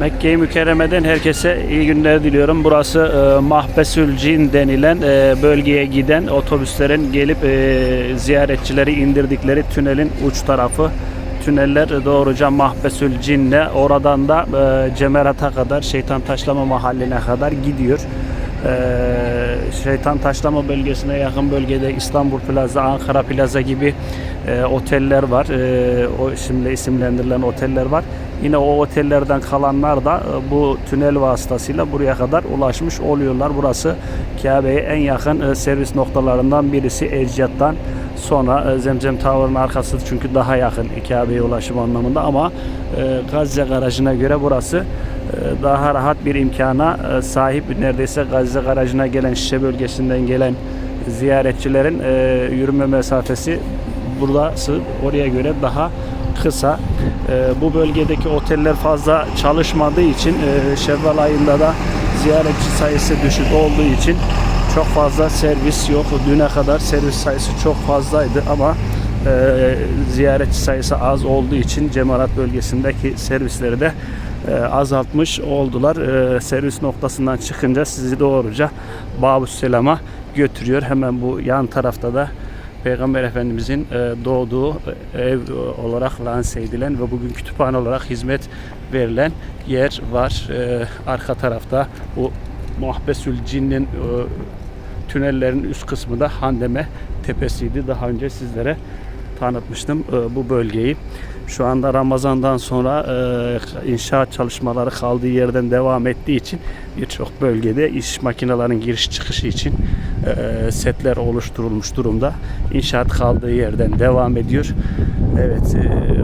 Mekke-i Mükerreme'den herkese iyi günler diliyorum. Burası e, Mahbesül Cin denilen e, bölgeye giden otobüslerin gelip e, ziyaretçileri indirdikleri tünelin uç tarafı. Tüneller doğruca Mahbesül Cin'le oradan da e, Cemerat'a kadar Şeytan Taşlama Mahalline kadar gidiyor. Ee, Şeytan Taşlama bölgesine yakın bölgede İstanbul Plaza, Ankara Plaza gibi e, oteller var. E, o şimdi isimlendirilen oteller var. Yine o otellerden kalanlar da e, bu tünel vasıtasıyla buraya kadar ulaşmış oluyorlar. Burası Kabe'ye en yakın e, servis noktalarından birisi. Ecdat'tan sonra e, Zemzem Tower'ın arkası çünkü daha yakın Kabe'ye ulaşım anlamında. Ama Gazze garajına göre burası daha rahat bir imkana sahip. Neredeyse Gazze garajına gelen Şişe bölgesinden gelen ziyaretçilerin yürüme mesafesi burası oraya göre daha kısa. E, bu bölgedeki oteller fazla çalışmadığı için e, Şevval ayında da ziyaretçi sayısı düşük olduğu için çok fazla servis yok. Düne kadar servis sayısı çok fazlaydı ama e, ziyaretçi sayısı az olduğu için Cemarat bölgesindeki servisleri de e, azaltmış oldular. E, servis noktasından çıkınca sizi doğruca Babüsselam'a götürüyor. Hemen bu yan tarafta da Peygamber Efendimizin e, doğduğu e, ev olarak lanse edilen ve bugün kütüphane olarak hizmet verilen yer var. E, arka tarafta bu Muhbesül Cin'in tünellerin üst kısmı da Handeme tepesiydi. Daha önce sizlere tanıtmıştım e, bu bölgeyi. Şu anda Ramazan'dan sonra e, inşaat çalışmaları kaldığı yerden devam ettiği için birçok bölgede iş makinelerinin giriş çıkışı için e, setler oluşturulmuş durumda. İnşaat kaldığı yerden devam ediyor. Evet,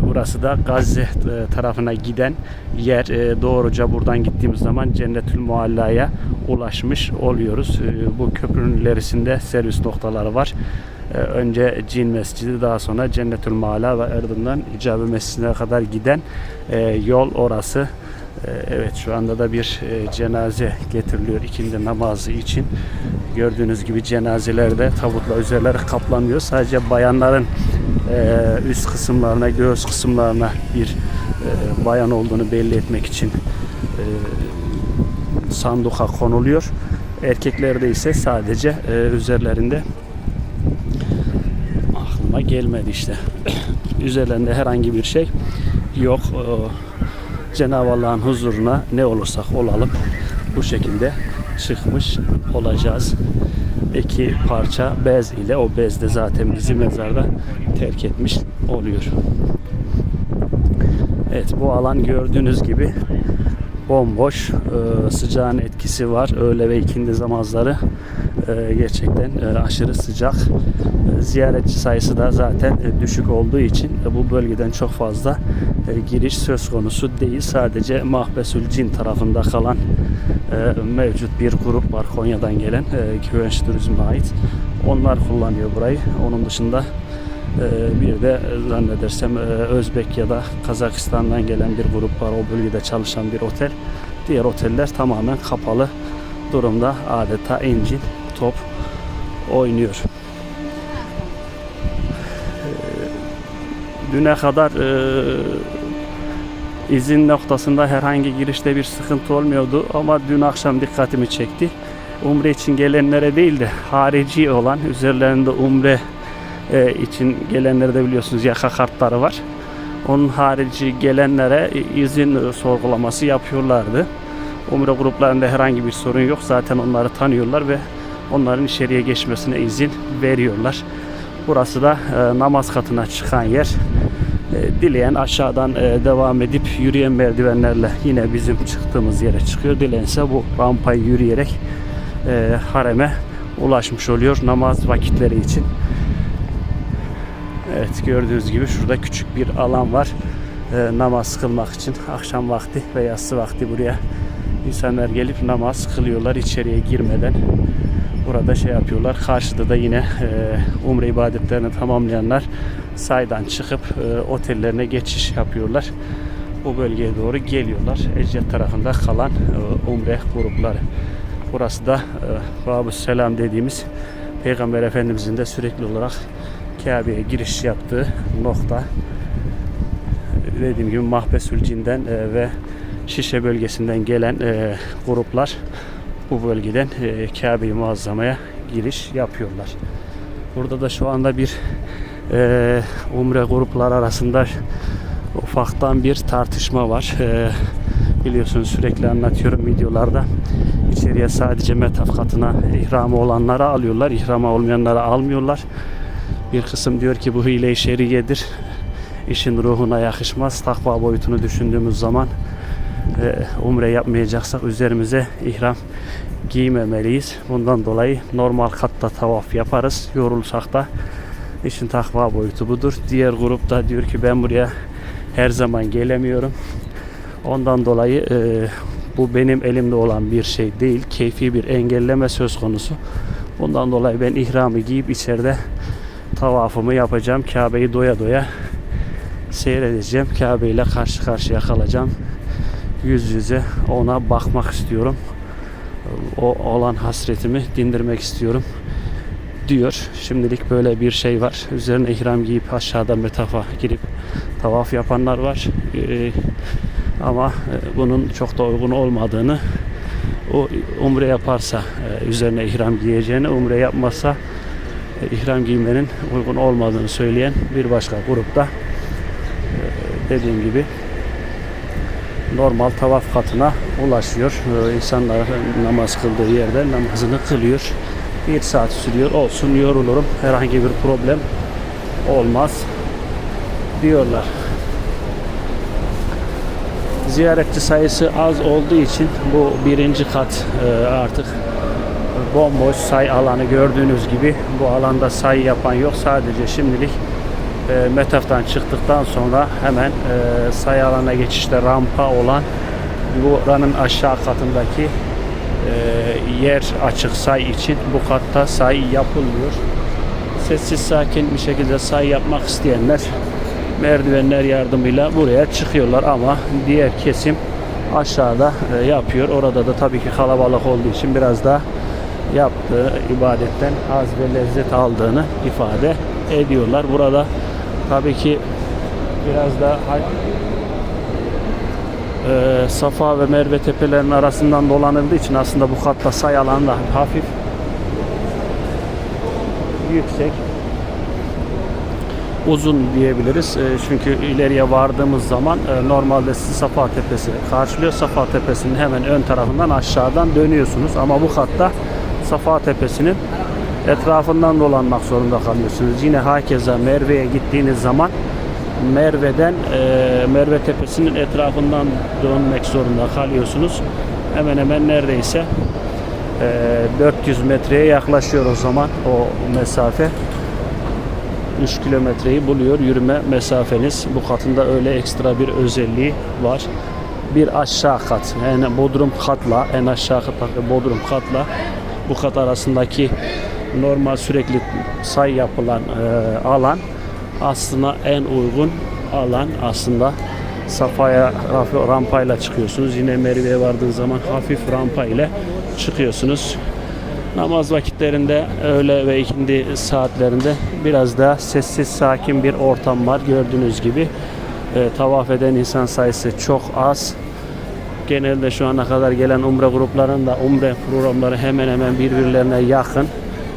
burası da Gazze tarafına giden yer. Doğruca buradan gittiğimiz zaman Cennetül Mualla'ya ulaşmış oluyoruz. Bu köprünün ilerisinde servis noktaları var. Ee, önce Cin Mescidi daha sonra Cennetül Mala ve ardından İcabe Mescidine kadar giden e, yol orası. E, evet şu anda da bir e, cenaze getiriliyor ikindi namazı için. Gördüğünüz gibi cenazelerde tabutla üzerleri kaplanıyor. Sadece bayanların e, üst kısımlarına, göğüs kısımlarına bir bayan olduğunu belli etmek için sanduka konuluyor. Erkeklerde ise sadece üzerlerinde aklıma gelmedi işte. Üzerlerinde herhangi bir şey yok. Ee, Cenab-ı Allah'ın huzuruna ne olursak olalım bu şekilde çıkmış olacağız. İki parça bez ile o bez de zaten bizi mezarda terk etmiş oluyor. Evet bu alan gördüğünüz gibi bomboş. Ee, sıcağın etkisi var. Öğle ve ikindi namazları e, gerçekten e, aşırı sıcak. E, ziyaretçi sayısı da zaten e, düşük olduğu için e, bu bölgeden çok fazla e, giriş söz konusu değil. Sadece Mahbesül Cin tarafında kalan e, mevcut bir grup var Konya'dan gelen e, Güvenç Turizm'e ait. Onlar kullanıyor burayı. Onun dışında Bir de zannedersem e, Özbek ya da Kazakistan'dan gelen bir grup var. O bölgede çalışan bir otel. Diğer oteller tamamen kapalı durumda. Adeta incin top oynuyor. Ee, Düne kadar e, izin noktasında herhangi girişte bir sıkıntı olmuyordu ama dün akşam dikkatimi çekti. Umre için gelenlere değil de harici olan üzerlerinde umre e, için gelenlere de biliyorsunuz yaka kartları var. Onun harici gelenlere izin sorgulaması yapıyorlardı. Umre gruplarında herhangi bir sorun yok. Zaten onları tanıyorlar ve onların içeriye geçmesine izin veriyorlar. Burası da e, namaz katına çıkan yer. E, dileyen aşağıdan e, devam edip yürüyen merdivenlerle yine bizim çıktığımız yere çıkıyor. Dilense bu rampayı yürüyerek e, hareme ulaşmış oluyor namaz vakitleri için. Evet gördüğünüz gibi şurada küçük bir alan var. Ee, namaz kılmak için akşam vakti ve yatsı vakti buraya insanlar gelip namaz kılıyorlar içeriye girmeden. Burada şey yapıyorlar. Karşıda da yine e, umre ibadetlerini tamamlayanlar saydan çıkıp e, otellerine geçiş yapıyorlar. Bu bölgeye doğru geliyorlar. Ecdet tarafında kalan e, umre grupları. Burası da e, Babü Selam dediğimiz Peygamber Efendimizin de sürekli olarak Kabe'ye giriş yaptığı nokta. dediğim gibi Mahbesül Cin'den e, ve Şişe bölgesinden gelen e, gruplar bu bölgeden e, Kabe-i Muazzama'ya giriş yapıyorlar. Burada da şu anda bir umre gruplar arasında ufaktan bir tartışma var. Biliyorsunuz sürekli anlatıyorum videolarda. İçeriye sadece metaf katına ihramı olanları alıyorlar. İhrama olmayanları almıyorlar. Bir kısım diyor ki bu hile-i şeriyedir. İşin ruhuna yakışmaz. Takva boyutunu düşündüğümüz zaman e, umre yapmayacaksak üzerimize ihram giymemeliyiz. Bundan dolayı normal katta tavaf yaparız. Yorulsak da işin takva boyutu budur. Diğer grup da diyor ki ben buraya her zaman gelemiyorum. Ondan dolayı e, bu benim elimde olan bir şey değil. Keyfi bir engelleme söz konusu. Bundan dolayı ben ihramı giyip içeride tavafımı yapacağım. Kabe'yi doya doya seyredeceğim. Kabe ile karşı karşıya kalacağım. Yüz yüze ona bakmak istiyorum. O olan hasretimi dindirmek istiyorum diyor. Şimdilik böyle bir şey var. Üzerine ihram giyip aşağıda metafa girip tavaf yapanlar var. Ee, ama e, bunun çok da uygun olmadığını o umre yaparsa e, üzerine ihram giyeceğini umre yapmazsa ihram giymenin uygun olmadığını söyleyen bir başka grupta e, dediğim gibi normal tavaf katına ulaşıyor. E, İnsanlar namaz kıldığı yerde namazını kılıyor. Bir saat sürüyor. Olsun yorulurum. Herhangi bir problem olmaz diyorlar. Ziyaretçi sayısı az olduğu için bu birinci kat e, artık bomboş say alanı gördüğünüz gibi bu alanda say yapan yok. Sadece şimdilik e, Metaf'tan çıktıktan sonra hemen e, say alana geçişte rampa olan buranın aşağı katındaki e, yer açık say için bu katta say yapılmıyor. Sessiz sakin bir şekilde say yapmak isteyenler merdivenler yardımıyla buraya çıkıyorlar ama diğer kesim aşağıda e, yapıyor. Orada da tabii ki kalabalık olduğu için biraz da yaptığı ibadetten haz ve lezzet aldığını ifade ediyorlar. Burada tabii ki biraz da e, Safa ve Merve tepelerinin arasından dolanıldığı için aslında bu katta say alanı da hafif yüksek uzun diyebiliriz. E, çünkü ileriye vardığımız zaman e, normalde sizi Safa Tepesi karşılıyor. Safa Tepesi'nin hemen ön tarafından aşağıdan dönüyorsunuz. Ama bu katta Safa Tepesi'nin etrafından dolanmak zorunda kalıyorsunuz. Yine hakeza Merve'ye gittiğiniz zaman Merve'den e, Merve Tepesi'nin etrafından dönmek zorunda kalıyorsunuz. Hemen hemen neredeyse e, 400 metreye yaklaşıyor o zaman o mesafe. 3 kilometreyi buluyor yürüme mesafeniz. Bu katında öyle ekstra bir özelliği var. Bir aşağı kat yani bodrum katla en aşağı kat bodrum katla bu kat arasındaki normal sürekli say yapılan e, alan aslında en uygun alan aslında Safa'ya rampayla çıkıyorsunuz. Yine Merve'ye vardığınız zaman hafif rampa ile çıkıyorsunuz. Namaz vakitlerinde öğle ve ikindi saatlerinde biraz daha sessiz sakin bir ortam var. Gördüğünüz gibi e, tavaf eden insan sayısı çok az. Genelde şu ana kadar gelen umre gruplarının da umre programları hemen hemen birbirlerine yakın.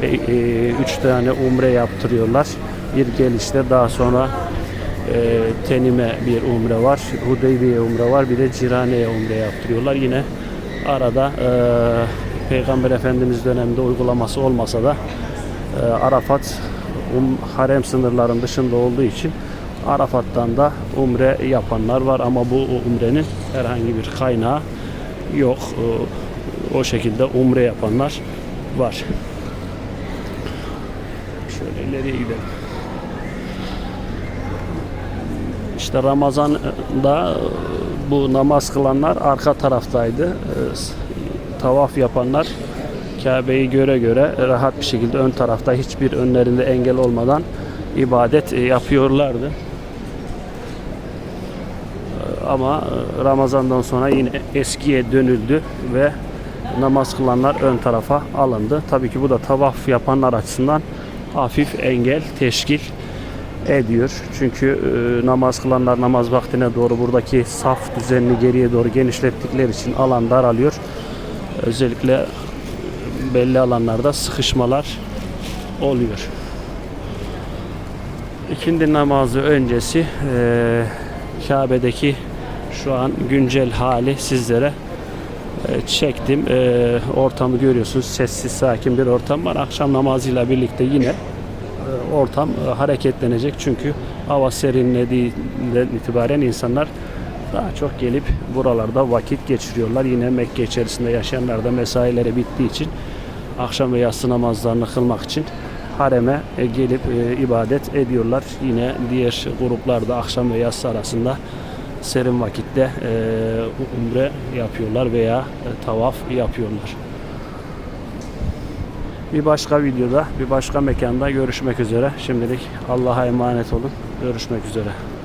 E, e, üç tane umre yaptırıyorlar. Bir gelişte daha sonra e, Tenime bir umre var. Hudeybiye umre var. Bir de Cirane'ye umre yaptırıyorlar. Yine arada e, Peygamber Efendimiz döneminde uygulaması olmasa da e, Arafat um, harem sınırların dışında olduğu için Arafat'tan da umre yapanlar var ama bu umrenin herhangi bir kaynağı yok. O şekilde umre yapanlar var. Şöyle ileriye gidelim. İşte Ramazan'da e, bu namaz kılanlar arka taraftaydı. E, tavaf yapanlar Kabe'yi göre göre rahat bir şekilde ön tarafta hiçbir önlerinde engel olmadan ibadet e, yapıyorlardı. Ama Ramazan'dan sonra yine eskiye dönüldü ve namaz kılanlar ön tarafa alındı. Tabii ki bu da tavaf yapanlar açısından hafif engel teşkil ediyor. Çünkü e, namaz kılanlar namaz vaktine doğru buradaki saf düzenini geriye doğru genişlettikleri için alan daralıyor. Özellikle belli alanlarda sıkışmalar oluyor. İkindi namazı öncesi e, Kabe'deki şu an güncel hali sizlere e, çektim. E, ortamı görüyorsunuz. Sessiz, sakin bir ortam var. Akşam namazıyla birlikte yine e, ortam hareketlenecek. Çünkü hava serinlediğinden itibaren insanlar daha çok gelip buralarda vakit geçiriyorlar. Yine Mekke içerisinde yaşayanlar da mesaileri bittiği için akşam ve yatsı namazlarını kılmak için hareme gelip ibadet ediyorlar. Yine diğer gruplar da akşam ve yatsı arasında serin vakitte e, umre yapıyorlar veya e, tavaf yapıyorlar. Bir başka videoda, bir başka mekanda görüşmek üzere. Şimdilik Allah'a emanet olun. Görüşmek üzere.